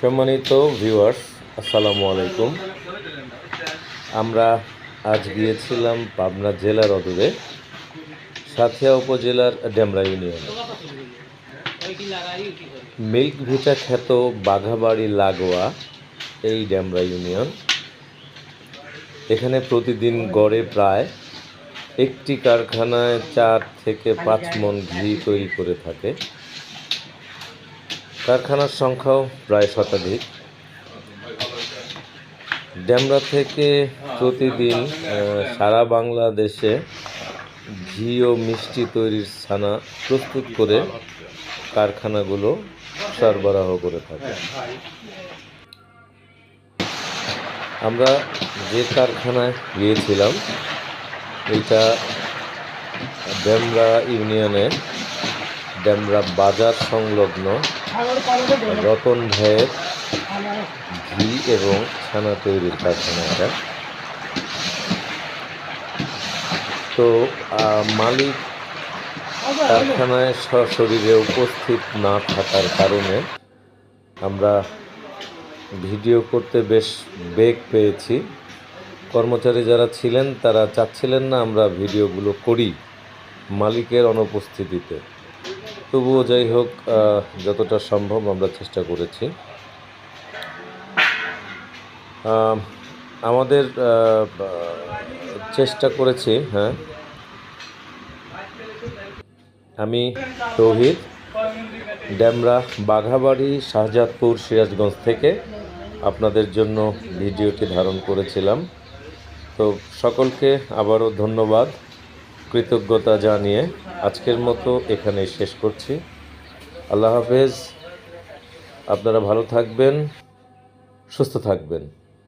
সম্মানিত ভিউয়ার্স আসসালামু আলাইকুম। আমরা আজ গিয়েছিলাম পাবনা জেলার অদূরে, সাথিয়া উপজেলার ডেমরা ইউনিয়নে। মিল্ক ভিটা খ্যাত বাঘাবাড়ি লাগোয়া এই ডেমরা ইউনিয়ন। এখানে প্রতিদিন গড়ে প্রায় একটি কারখানায় চার থেকে পাঁচ মন ঘি তৈরি করে থাকে। কারখানার সংখ্যাও প্রায় শতাধিক। ডেমরা থেকে প্রতিদিন সারা বাংলাদেশে ঘি ও মিষ্টি তৈরির ছানা প্রস্তুত করে কারখানাগুলো সরবরাহ করে থাকে। আমরা যে কারখানায় গিয়েছিলাম, এটা ডেমরা ইউনিয়নের ডেমরা বাজার সংলগ্ন রতন ভাইয়ের ঘি এবং ছানা তৈরির কারখানা এটা। তো মালিক কারখানায় সশরীরে উপস্থিত না থাকার কারণে আমরা ভিডিও করতে বেশ বেগ পেয়েছি। কর্মচারী যারা ছিলেন, তারা চাচ্ছিলেন না আমরা ভিডিওগুলো করি মালিকের অনুপস্থিতিতে। তবুও যাই হোক যতটা সম্ভব আমরা চেষ্টা করেছি। আমাদের চেষ্টা করেছি হ্যাঁ। আমি তৌহিদ ড্যামরা বাঘাবাড়ি, শাহজাদপুর, সিরাজগঞ্জ থেকে আপনাদের জন্য ভিডিওটি ধারণ করেছিলাম। তো সকলকে আবারও ধন্যবাদ। কৃতজ্ঞতা জানিয়ে আজকের মতো এখানে শেষ করছি। আল্লাহ হাফেজ আপনারা ভালো থাকবেন সুস্থ থাকবেন।